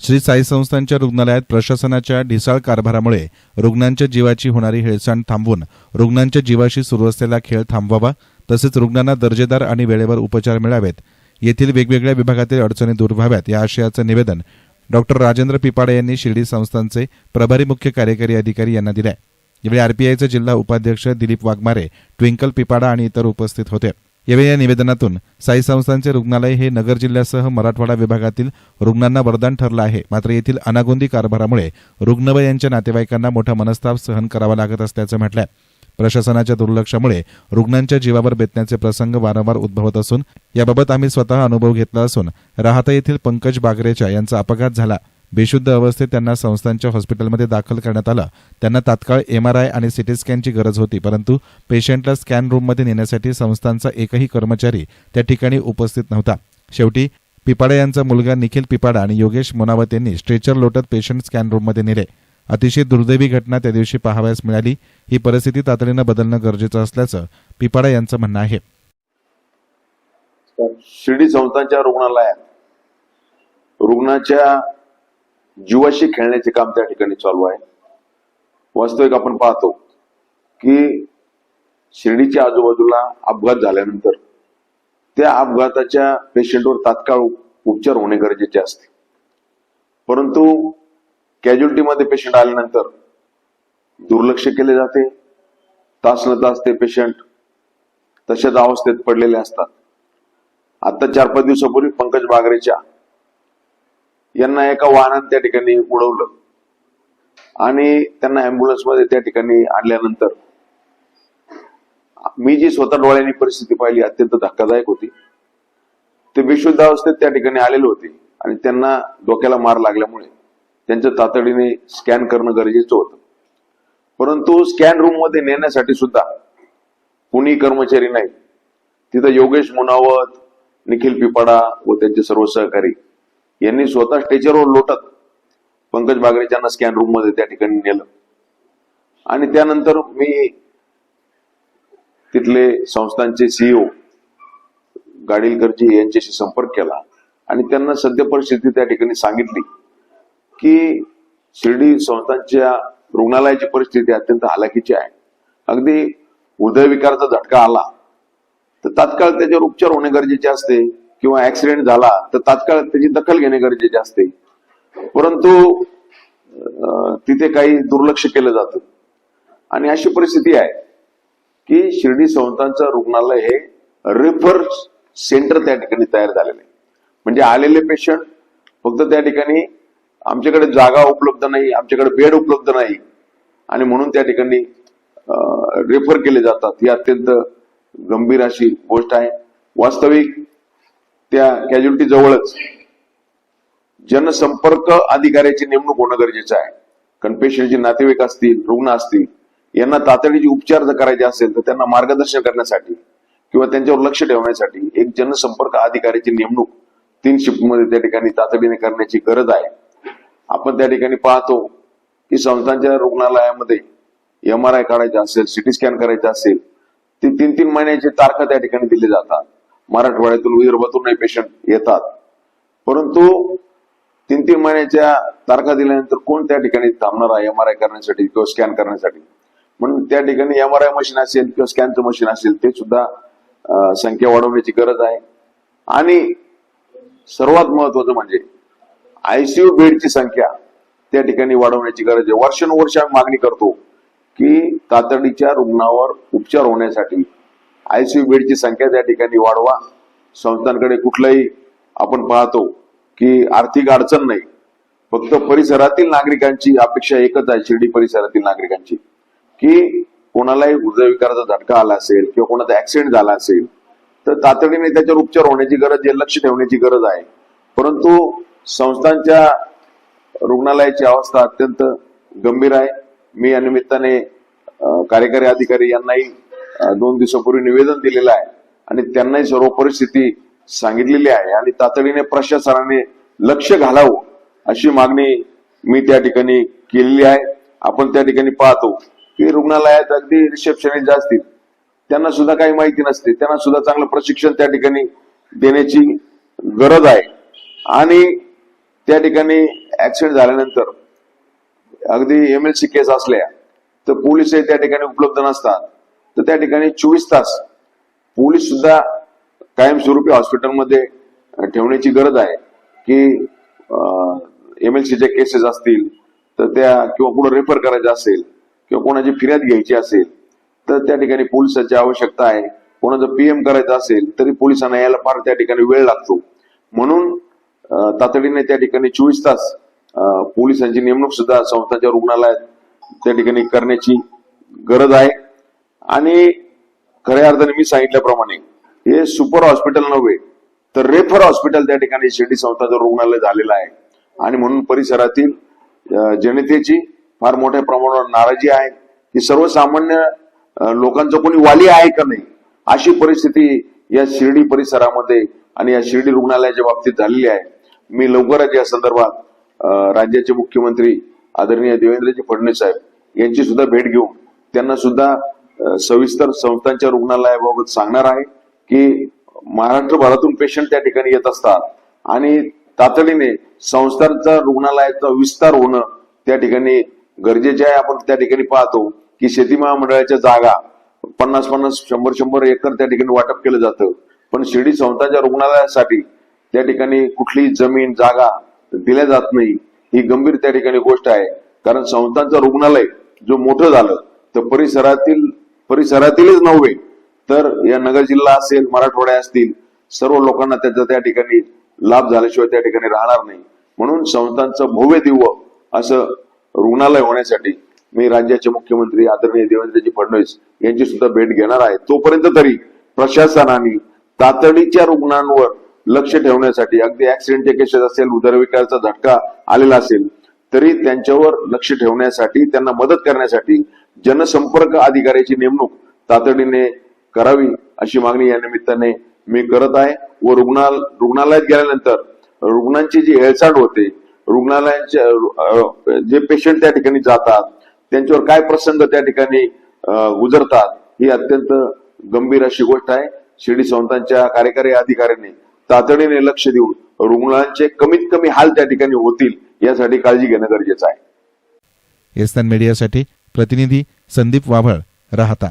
श्री साई संस्थांच्या रुग्णालयात प्रशासनाच्या ढिसाळ कारभारामुळे रुग्णांच्या जीवाची होणारी हेळसांड थांबवून रुग्णांच्या जीवाशी सुरू असलेला खेळ थांबवावा तसेच रुग्णांना दर्जेदार आणि वेळेवर उपचार मिळावेत. येथील वेगवेगळ्या विभागातील अडचणी दूर व्हाव्यात या आशयाचं निवेदन डॉक्टर राजेंद्र पिपाडे यांनी शिर्डी संस्थांचे प्रभारी मुख्य कार्यकारी अधिकारी यांना दिले यावेळी आरपीआयचे जिल्हा उपाध्यक्ष दिलीप वाघमारे ट्विंकल पिपाडा आणि इतर उपस्थित होते. यावेळी या निवेदनातून साई संस्थांचे रुग्णालय हे नगर जिल्ह्यासह मराठवाडा विभागातील रुग्णांना वरदान ठरलं आहे. मात्र येथील अनागोंदी कारभारामुळे रुग्ण व यांच्या नातेवाईकांना मोठा मनस्ताप सहन करावा लागत असल्याचं म्हटलंय. प्रशासनाच्या दुर्लक्षामुळे रुग्णांच्या जीवावर बेतण्याचे प्रसंग वारंवार उद्भवत असून याबाबत आम्ही स्वतः अनुभव घेतला असून राहता येथील पंकज बागरेचा यांचा अपघात झाला. बेशुद्ध अवस्थेत त्यांना संस्थांच्या हॉस्पिटलमध्ये दाखल करण्यात आलं. त्यांना तात्काळ एमआरआय आणि सिटी स्कॅनची गरज होती परंतु पेशंटला स्कॅन रूममध्ये नेण्यासाठी संस्थांचा एकही कर्मचारी त्या ठिकाणी उपस्थित नव्हता. शेवटी पिपाडा यांचा मुलगा निखिल पिपाडा आणि योगेश मोनावत यांनी स्ट्रेचर लोटत पेशंट स्कॅन रूममध्ये नेले. अतिशय दुर्दैवी घटना त्या दिवशी पाहावयास मिळाली. ही परिस्थिती तातडीनं बदलणं गरजेचं असल्याचं पिपाडा यांचं म्हणणं आहे. शिर्डी संस्थांच्या रुग्णालयात रुग्णाच्या जीवाशी खेळण्याचे काम त्या ठिकाणी चालू आहे. वास्तविक आपण पाहतो की शिर्डीच्या आजूबाजूला अपघात झाल्यानंतर त्या अपघाताच्या पेशंटवर तात्काळ उपचार होणे गरजेचे असते. परंतु कॅज्युलिटीमध्ये पेशंट आल्यानंतर दुर्लक्ष केले जाते. तास न तास ते पेशंट तशाच अवस्थेत पडलेले असतात. आता चार पाच दिवसापूर्वी पंकज बागरेच्या यांना एका वाहनात त्या ठिकाणी उडवलं. आणि त्यांना अँब्युलन्समध्ये त्या ठिकाणी आणल्यानंतर मी जी स्वतः डोळ्यांनी परिस्थिती पाहिली अत्यंत धक्कादायक होती. ते बेशुद्ध अवस्थेत त्या ठिकाणी आलेले होते आणि त्यांना डोक्याला मार लागल्यामुळे त्यांचं तातडीने स्कॅन करणं गरजेचं होतं. परंतु स्कॅन रूममध्ये नेण्यासाठी सुद्धा कुणी कर्मचारी नाही. तिथं योगेश मुनावत निखिल पिपाडा व त्यांचे सर्व सहकारी यांनी स्वतः स्टेचरवर लोटत पंकज बागरेच्यांना स्कॅन रूममध्ये त्या ठिकाणी नेलं. आणि त्यानंतर मी तिथले संस्थांचे सीईओ गाडीलकरजी यांच्याशी संपर्क केला आणि त्यांना सद्य परिस्थिती त्या ठिकाणी सांगितली की शिर्डी संस्थांच्या रुग्णालयाची परिस्थिती अत्यंत हालाकीची आहे. अगदी हृदयविकाराचा झटका आला. तर तात्काळ त्याच्यावर उपचार होणे गरजेचे असते. किंवा ऍक्सिडेंट झाला तर तात्काळ त्याची दखल घेणे गरजेचे असते. परंतु तिथे काही दुर्लक्ष केलं जातं. आणि अशी परिस्थिती आहे की शिर्डी संस्थांचं रुग्णालय हे रेफर सेंटर त्या ठिकाणी तयार झालेलं आहे. म्हणजे आलेले पेशंट फक्त त्या ठिकाणी आमच्याकडे जागा उपलब्ध नाही आमच्याकडे बेड उपलब्ध नाही. आणि म्हणून त्या ठिकाणी रेफर केले जातात. ही अत्यंत गंभीर अशी गोष्ट आहे. वास्तविक त्या कॅज्युलिटी जवळच. जनसंपर्क अधिकाऱ्याची नेमणूक होणं गरजेचं आहे. कारण पेशंटचे नातेवाईक असतील रुग्ण असतील यांना तातडीचे उपचार जर करायचे असेल तर त्यांना मार्गदर्शन करण्यासाठी किंवा त्यांच्यावर लक्ष ठेवण्यासाठी एक जनसंपर्क अधिकाऱ्याची नेमणूक तीन शिफ्टमध्ये त्या ठिकाणी तातडीने करण्याची गरज आहे. आपण त्या ठिकाणी पाहतो की संस्थांच्या रुग्णालयामध्ये एम आर आय काढायचा असेल सिटी स्कॅन करायचा असेल ते तीन तीन महिन्याचे तारखा त्या ठिकाणी दिले जातात. मराठवाड्यातून विदर्भातूनही पेशंट येतात. परंतु तीन तीन महिन्याच्या तारखा दिल्यानंतर कोण त्या ठिकाणी थांबणार आहे? एम आर आय करण्यासाठी किंवा स्कॅन करण्यासाठी? म्हणून त्या ठिकाणी एम आर आय मशीन असेल किंवा स्कॅनचं मशीन असेल ते सुद्धा संख्या वाढवण्याची गरज आहे. आणि सर्वात महत्वाचं म्हणजे आयसीयू बेडची संख्या त्या ठिकाणी वाढवण्याची गरज आहे. वर्षानुवर्ष आम्ही मागणी करतो की तातडीच्या रुग्णावर उपचार होण्यासाठी आयसीयू बेडची संख्या त्या ठिकाणी वाढवा. संस्थांकडे कुठलाही आपण पाहतो की आर्थिक अडचण नाही. फक्त परिसरातील नागरिकांची अपेक्षा एकच आहे शिर्डी परिसरातील नागरिकांची की कोणालाही हृदयविकाराचा झटका आला असेल किंवा कोणाचा ऍक्सिडेंट झाला असेल तर तातडीने त्याच्यावर उपचार होण्याची गरज आहे लक्ष ठेवण्याची गरज आहे. परंतु संस्थांच्या रुग्णालयाची अवस्था अत्यंत गंभीर आहे. मी या निमित्ताने कार्यकारी अधिकारी यांनाही दोन दिवसापूर्वी निवेदन दिलेलं आहे. आणि त्यांनाही सर्व परिस्थिती सांगितलेली आहे. आणि तातडीने प्रशासनाने लक्ष घालावं अशी मागणी मी त्या ठिकाणी केलेली आहे. आपण त्या ठिकाणी पाहतो की रुग्णालयात अगदी रिसेप्शनिस्ट असतील त्यांना सुद्धा काही माहिती नसते. त्यांना सुद्धा चांगलं प्रशिक्षण त्या ठिकाणी देण्याची गरज आहे. आणि त्या ठिकाणी ऍक्सिडेंट झाल्यानंतर अगदी एमएलसी केस असल्या तर पोलीसही त्या ठिकाणी उपलब्ध नसतात. तर त्या ठिकाणी चोवीस तास पोलीस सुद्धा कायमस्वरूपी हॉस्पिटलमध्ये ठेवण्याची गरज आहे की एमएलसीच्या केसेस असतील तर त्या किंवा कुठं रेफर करायचं असेल किंवा कोणाची फिर्याद घ्यायची असेल तर त्या ठिकाणी पोलिसांची आवश्यकता आहे. कोणाचं पीएम करायचं असेल तरी पोलिसांना यायला फार त्या ठिकाणी वेळ लागतो. म्हणून तातडीने त्या ठिकाणी चोवीस तास पोलिसांची नेमणूक सुद्धा संस्थाच्या रुग्णालयात त्या ठिकाणी करण्याची गरज आहे. आणि खऱ्या अर्थाने मी सांगितल्याप्रमाणे हे सुपर हॉस्पिटल नव्हे तर रेफर हॉस्पिटल त्या ठिकाणी शिर्डी संस्थाचं रुग्णालय झालेलं आहे. आणि म्हणून परिसरातील जनतेची फार मोठ्या प्रमाणावर नाराजी आहे. की सर्वसामान्य लोकांचं कोणी वाली आहे का नाही अशी परिस्थिती या शिर्डी परिसरामध्ये आणि या शिर्डी रुग्णालयाच्या बाबतीत झालेली आहे. मी लवकरच या संदर्भात राज्याचे मुख्यमंत्री आदरणीय देवेंद्रजी फडणवीस साहेब यांची सुद्धा भेट घेऊन त्यांना सुद्धा सविस्तर संस्थांच्या रुग्णालयाबाबत सांगणार आहे की महाराष्ट्रभरातून पेशंट त्या ठिकाणी येत असतात. आणि तातडीने संस्थांचा रुग्णालयाचा विस्तार होणं त्या ठिकाणी गरजेचे आहे. आपण त्या ठिकाणी पाहतो की शेती महामंडळाच्या जागा पन्नास पन्नास शंभर शंभर एकर त्या ठिकाणी वाटप केलं जातं. पण शिर्डी संस्थांच्या रुग्णालयासाठी त्या ठिकाणी कुठलीही जमीन जागा दिल्या जात नाही. ही गंभीर त्या ठिकाणी गोष्ट आहे. कारण संस्थांचं रुग्णालय जो मोठं झालं तर परिसरातील परिसरातीलच नव्हे तर या नगर जिल्हा असेल मराठवाड्या असतील सर्व लोकांना त्याचा त्या ठिकाणी लाभ झाल्याशिवाय त्या ठिकाणी राहणार नाही. म्हणून संस्थांचं भव्य दिव्य असं रुग्णालय होण्यासाठी मी राज्याचे मुख्यमंत्री आदरणीय देवेंद्रजी फडणवीस यांची सुद्धा भेट घेणार आहे. तोपर्यंत तरी प्रशासनाने तातडीच्या रुग्णांवर लक्ष ठेवण्यासाठी अगदी ऍक्सिडेंटचे केसेस असेल उदरविकाराचा झटका आलेला असेल तरी त्यांच्यावर लक्ष ठेवण्यासाठी त्यांना मदत करण्यासाठी जनसंपर्क अधिकाऱ्याची नेमणूक तातडीने करावी अशी मागणी या निमित्ताने मी करत आहे. व रुग्णाल रुग्णालयात गेल्यानंतर रुग्णांची जी हेळसाड होते रुग्णालयांच्या जे पेशंट त्या ठिकाणी जातात त्यांच्यावर काय प्रसंग त्या ठिकाणी उजरतात गुजरतात ही अत्यंत गंभीर अशी गोष्ट आहे. शिर्डी संस्थांच्या कार्यकारी अधिकाऱ्यांनी तातडीने लक्ष देऊन रुग्णांचे कमीत कमी हाल त्या ठिकाणी होतील यासाठी काळजी घेणं गरजेचं आहे. मीडियासाठी प्रतिनिधी संदीप वाभळ राहता.